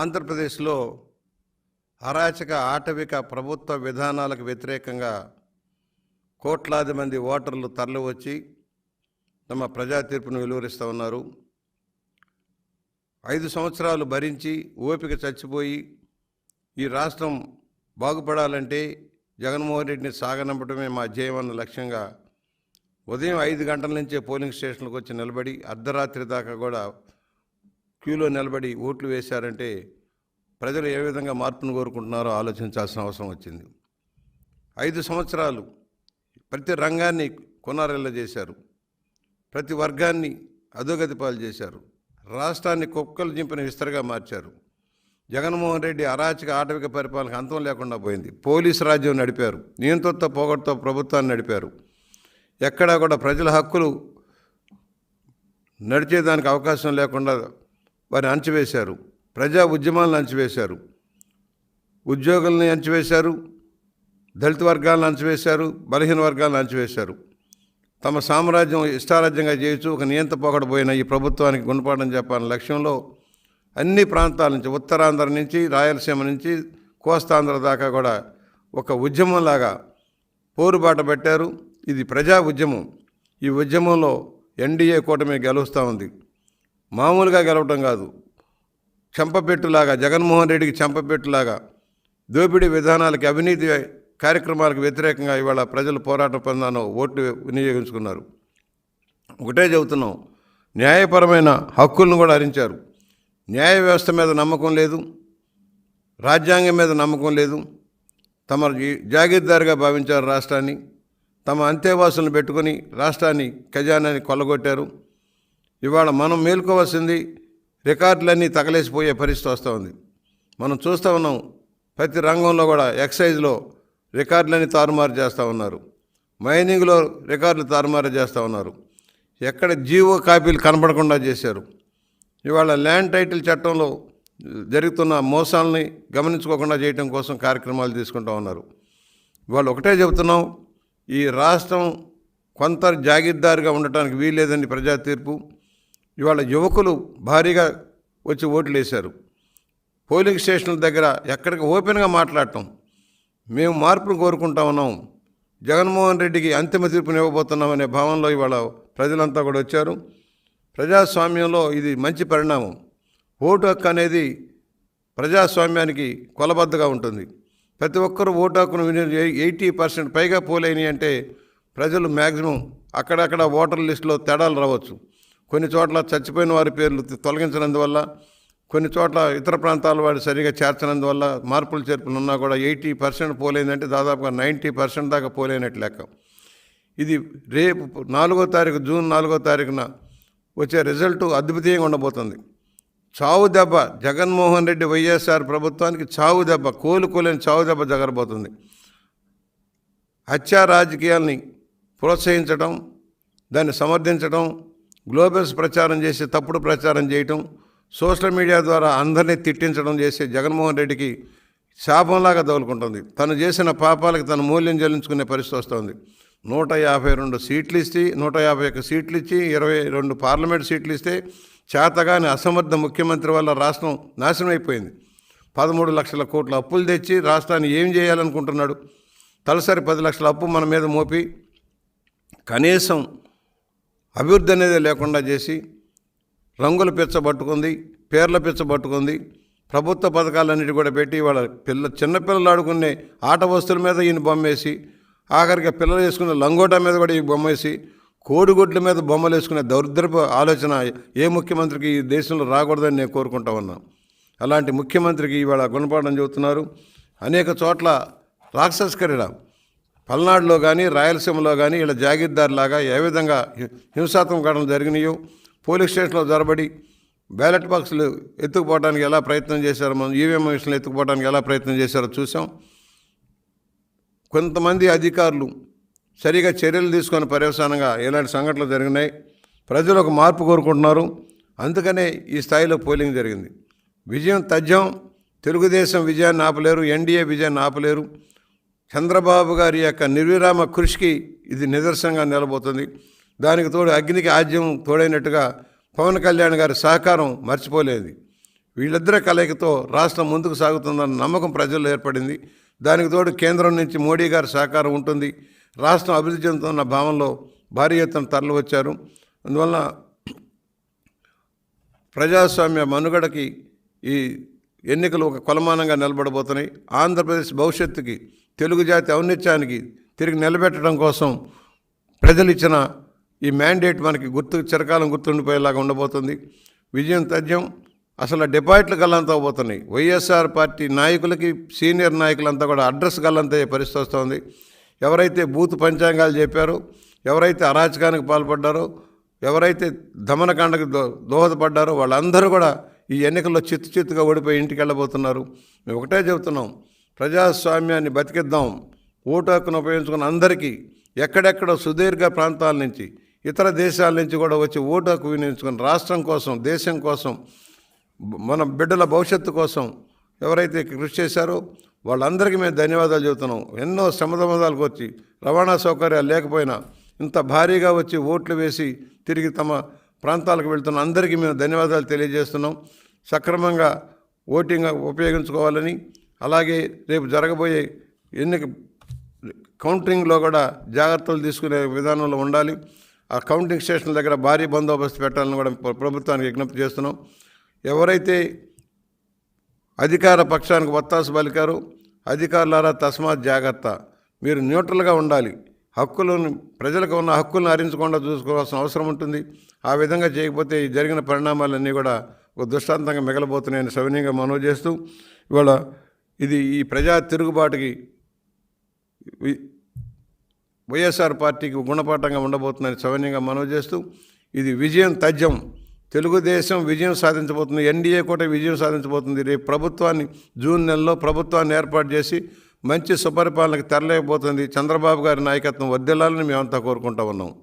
ఆంధ్రప్రదేశ్లో అరాచక ఆటవిక ప్రభుత్వ విధానాలకు వ్యతిరేకంగా కోట్లాది మంది ఓటర్లు తరలివచ్చి తమ ప్రజా తీర్పును వెలువరిస్తూ ఉన్నారు. ఐదు సంవత్సరాలు భరించి ఓపిక చచ్చిపోయి ఈ రాష్ట్రం బాగుపడాలంటే జగన్మోహన్ రెడ్డిని సాగనంపడమే మా జయమన్న లక్ష్యంగా ఉదయం ఐదు గంటల నుంచే పోలింగ్ స్టేషన్లకు వచ్చి నిలబడి అర్ధరాత్రి దాకా కూడా క్యూలో నిలబడి ఓట్లు వేశారంటే ప్రజలు ఏ విధంగా మార్పును కోరుకుంటున్నారో ఆలోచించాల్సిన అవసరం వచ్చింది. ఐదు సంవత్సరాలు ప్రతి రంగాన్ని కొనారెల్ల చేశారు. ప్రతి వర్గాన్ని అధోగతి పాలు చేశారు. రాష్ట్రాన్ని కుక్కలు చింపిన విస్తరగా మార్చారు. జగన్మోహన్ రెడ్డి అరాచక ఆటవిక పరిపాలనకు అంతం లేకుండా పోయింది. పోలీసు రాజ్యం నడిపారు. నియంత్రణతో పోగొడుతో ప్రభుత్వాన్ని నడిపారు. ఎక్కడా కూడా ప్రజల హక్కులు నడిచేదానికి అవకాశం లేకుండా వారిని అంచివేశారు ప్రజా ఉద్యమాలను అంచివేశారు ఉద్యోగుల్ని అంచివేశారు దళిత వర్గాలను అంచివేశారు బలహీన వర్గాలను అంచివేశారు తమ సామ్రాజ్యం ఇష్టారాజ్యంగా చేయొచ్చు ఒక నియంత పోకడపోయిన ఈ ప్రభుత్వానికి గుణపాఠం చెప్పాలని లక్ష్యంలో అన్ని ప్రాంతాల నుంచి ఉత్తరాంధ్ర నుంచి రాయలసీమ నుంచి కోస్తాంధ్ర దాకా కూడా ఒక ఉద్యమంలాగా పోరుబాట పెట్టారు. ఇది ప్రజా ఉద్యమం. ఈ ఉద్యమంలో ఎన్డీఏ కూటమి గెలుస్తూ ఉంది. మామూలుగా గెలవటం కాదు. చెంపపెట్టులాగా జగన్మోహన్ రెడ్డికి చెంపపెట్టులాగా దోపిడీ విధానాలకి అవినీతి కార్యక్రమాలకు వ్యతిరేకంగా ఇవాళ ప్రజలు పోరాటం పొందానో ఓట్లు వినియోగించుకున్నారు. ఒకటే చెబుతున్నాం న్యాయపరమైన హక్కులను కూడా హరించారు న్యాయ వ్యవస్థ మీద నమ్మకం లేదు రాజ్యాంగం మీద నమ్మకం లేదు. తమ జీ- జాగీర్దారుగా భావించారు రాష్ట్రాన్ని. తమ అంతేవాసులను పెట్టుకొని రాష్ట్రాన్ని ఖజానాన్ని కొల్లగొట్టారు. ఇవాళ మనం మేల్కోవాల్సింది రికార్డులన్నీ తగలేసిపోయే పరిస్థితి వస్తూ ఉంది. మనం చూస్తూ ఉన్నాం ప్రతి రంగంలో కూడా ఎక్సైజ్లో రికార్డులన్నీ తారుమారు చేస్తూ ఉన్నారు. మైనింగ్లో రికార్డులు తారుమారు చేస్తూ ఉన్నారు. ఎక్కడ జీవో కాపీలు కనపడకుండా చేశారు. ఇవాళ ల్యాండ్ టైటిల్ చట్టంలో జరుగుతున్న మోసాలని గమనించుకోకుండా చేయటం కోసం కార్యక్రమాలు తీసుకుంటూ ఉన్నారు. వాళ్ళు ఒకటే చెబుతున్నాం ఈ రాష్ట్రం కొంత జాగిర్దారుగా ఉండటానికి వీల్లేదని ప్రజా తీర్పు ఇవాళ యువకులు భారీగా వచ్చి ఓట్లు వేశారు. పోలింగ్ స్టేషన్ల దగ్గర ఎక్కడికి ఓపెన్గా మాట్లాడటం మేము మార్పును కోరుకుంటా ఉన్నాం జగన్మోహన్ రెడ్డికి అంతిమ తీర్పుని ఇవ్వబోతున్నాం అనే భావనలో ఇవాళ ప్రజలంతా కూడా వచ్చారు. ప్రజాస్వామ్యంలో ఇది మంచి పరిణామం. ఓటు హక్కు అనేది ప్రజాస్వామ్యానికి కొలబద్దగా ఉంటుంది. ప్రతి ఒక్కరూ ఓటు హక్కును వినియోగ ఎయిటీ పర్సెంట్ పైగా పోలేని అంటే ప్రజలు మ్యాక్సిమం అక్కడక్కడ ఓటర్ లిస్టులో తేడాలు రావచ్చు. కొన్ని చోట్ల చచ్చిపోయిన వారి పేర్లు తొలగించినందువల్ల కొన్ని చోట్ల ఇతర ప్రాంతాల వారు సరిగా చేర్చనందువల్ల మార్పులు చేర్పులు ఉన్నా కూడా ఎయిటీ పర్సెంట్ పోలేదంటే దాదాపుగా నైంటీ పర్సెంట్ దాకా పోలేనట్టు లెక్క. ఇది రేపు నాలుగో తారీఖు జూన్ నాలుగో తారీఖున వచ్చే రిజల్ట్ అద్భుతంగా ఉండబోతుంది. చావు దెబ్బ జగన్మోహన్ రెడ్డి వైఎస్ఆర్ ప్రభుత్వానికి చావు దెబ్బ కోలుకోలేని చావు దెబ్బ జగరబోతుంది. హత్యా రాజకీయాల్ని ప్రోత్సహించడం దాన్ని సమర్థించడం గ్లోబల్స్ ప్రచారం చేసి తప్పుడు ప్రచారం చేయటం సోషల్ మీడియా ద్వారా అందరినీ తిట్టించడం చేసే జగన్మోహన్ రెడ్డికి శాపంలాగా తగులుకుంటుంది. తను చేసిన పాపాలకు తన మూల్యం చెల్లించుకునే పరిస్థితి వస్తుంది. నూట యాభై రెండు సీట్లు ఇచ్చి నూట యాభై ఒక్క సీట్లు ఇచ్చి ఇరవై రెండు పార్లమెంట్ సీట్లు ఇస్తే చేతగాని అసమర్థ ముఖ్యమంత్రి వల్ల రాష్ట్రం నాశనం అయిపోయింది. పదమూడు లక్షల కోట్ల అప్పులు తెచ్చి రాష్ట్రాన్ని ఏం చేయాలనుకుంటున్నాడు? తలసరి పది లక్షల అప్పు మన మీద మోపి కనీసం అభివృద్ధి అనేది లేకుండా చేసి రంగుల పిచ్చ పట్టుకుంది పేర్ల పిచ్చ పట్టుకుంది ప్రభుత్వ పథకాలన్నిటి కూడా పెట్టి వాళ్ళ పిల్ల చిన్నపిల్లలు ఆడుకునే ఆట వస్తువుల మీద ఈయన బొమ్మేసి ఆఖరికి పిల్లలు వేసుకునే లంగోటా మీద కూడా ఈ బొమ్మేసి కోడిగుడ్ల మీద బొమ్మలు వేసుకునే దౌర్ద్రపు ఆలోచన ఏ ముఖ్యమంత్రికి ఈ దేశంలో రాకూడదని నేను కోరుకుంటా ఉన్నాను అలాంటి ముఖ్యమంత్రికి ఇవాళ గుణపాఠం చెబుతున్నారు. అనేక చోట్ల రాక్షస క్రీడ పల్నాడులో కానీ రాయలసీమలో కానీ ఇలా జాగీర్దారులాగా ఏ విధంగా హింసాత్మక ఘటనలు జరిగినాయో పోలీస్ స్టేషన్లో జరబడి బ్యాలెట్ బాక్సులు ఎత్తుకుపోవడానికి ఎలా ప్రయత్నం చేశారో మనం ఈవీఎం మిషన్లు ఎత్తుకుపోవడానికి ఎలా ప్రయత్నం చేశారో చూసాం కొంతమంది అధికారులు సరిగా చర్యలు తీసుకొని పర్యవసానంగా ఇలాంటి సంఘటనలు జరిగినాయి. ప్రజలు ఒక మార్పు కోరుకుంటున్నారు. అందుకనే ఈ స్థాయిలో పోలింగ్ జరిగింది. విజయం తథ్యం తెలుగుదేశం విజయాన్ని ఆపలేరు ఎన్డీఏ విజయాన్ని ఆపలేరు. చంద్రబాబు గారి యొక్క నిర్విరామ కృషికి ఇది నిదర్శనంగా నిలబోతుంది. దానికి తోడు అగ్నికి ఆజ్యం తోడైనట్టుగా పవన్ కళ్యాణ్ గారి సహకారం మర్చిపోలేదు. వీళ్ళిద్దరి కలయికతో రాష్ట్రం ముందుకు సాగుతుందన్న నమ్మకం ప్రజల్లో ఏర్పడింది. దానికి తోడు కేంద్రం నుంచి మోడీ గారి సహకారం ఉంటుంది. రాష్ట్రం అభివృద్ధి చెందుతున్న భావంలో భారీ ఎత్తున తరలి వచ్చారు అందువలన ప్రజాస్వామ్య మనుగడకి ఈ ఎన్నికలు ఒక కొలమానంగా నిలబడబోతున్నాయి. ఆంధ్రప్రదేశ్ భవిష్యత్తుకి తెలుగు జాతి ఔన్నత్యానికి తిరిగి నిలబెట్టడం కోసం ప్రజలు ఇచ్చిన ఈ మ్యాండేట్ మనకి గుర్తు చిరకాలం గుర్తుండిపోయేలాగా ఉండబోతుంది. విజయం తథ్యం అసలు డిపాజిట్లు గల్లంతా పోతున్నాయి. వైఎస్ఆర్ పార్టీ నాయకులకి సీనియర్ నాయకులంతా కూడా అడ్రస్ గల్లంతా అయ్యే పరిస్థితి వస్తుంది. ఎవరైతే బూత్ పంచాంగాలు చెప్పారో ఎవరైతే అరాచకానికి పాల్పడ్డారో ఎవరైతే దమనకాండకు దో దోహదపడ్డారో వాళ్ళందరూ కూడా ఈ ఎన్నికల్లో చిత్తు చిత్తుగా ఓడిపోయి ఇంటికి వెళ్ళబోతున్నారు. మేము ఒకటే చెబుతున్నాం ప్రజాస్వామ్యాన్ని బతికిద్దాం. ఓటు హక్కును ఉపయోగించుకున్న అందరికీ ఎక్కడెక్కడ సుదీర్ఘ ప్రాంతాల నుంచి ఇతర దేశాల నుంచి కూడా వచ్చి ఓటు హక్కు వినియోగించుకుని రాష్ట్రం కోసం దేశం కోసం మన బిడ్డల భవిష్యత్తు కోసం ఎవరైతే కృషి చేశారో వాళ్ళందరికీ మేము ధన్యవాదాలు చెబుతున్నాం. ఎన్నో శ్రమదమదాలకు వచ్చి రవాణా సౌకర్యాలు లేకపోయినా ఇంత భారీగా వచ్చి ఓట్లు వేసి తిరిగి తమ ప్రాంతాలకు వెళ్తున్న అందరికీ మేము ధన్యవాదాలు తెలియజేస్తున్నాం. సక్రమంగా ఓటింగ్ ఉపయోగించుకోవాలని అలాగే రేపు జరగబోయే ఎన్నిక కౌంటింగ్లో కూడా జాగ్రత్తలు తీసుకునే విధానంలో ఉండాలి. ఆ కౌంటింగ్ స్టేషన్ల దగ్గర భారీ బందోబస్తు పెట్టాలని కూడా ప్రభుత్వానికి విజ్ఞప్తి చేస్తున్నాం. ఎవరైతే అధికార పక్షానికి ఒత్తాసు పలికారు అధికారులారా తస్మాత్ జాగ్రత్త. మీరు న్యూట్రల్గా ఉండాలి. హక్కులను ప్రజలకు ఉన్న హక్కులను హరించకుండా చూసుకోవాల్సిన అవసరం ఉంటుంది. ఆ విధంగా చేయకపోతే జరిగిన పరిణామాలన్నీ కూడా ఒక దృష్టాంతంగా మిగలబోతున్నాయని సవినీయంగా మనవి చేస్తూ ఇవాళ ఇది ఈ ప్రజా తిరుగుబాటుకి వి- వైఎస్ఆర్ పార్టీకి గుణపాఠంగా ఉండబోతుందని సౌన్యంగా మనవి చేస్తూ ఇది విజయం తథ్యం. తెలుగుదేశం విజయం సాధించబోతుంది. ఎన్డీఏ కూడా విజయం సాధించబోతుంది. రేపు ప్రభుత్వాన్ని జూన్ నెలలో ప్రభుత్వాన్ని ఏర్పాటు చేసి మంచి సుపరిపాలనకు తరలేకపోతుంది చంద్రబాబు గారి నాయకత్వం. వర్దిల్లాలని మేమంతా కోరుకుంటా ఉన్నాం.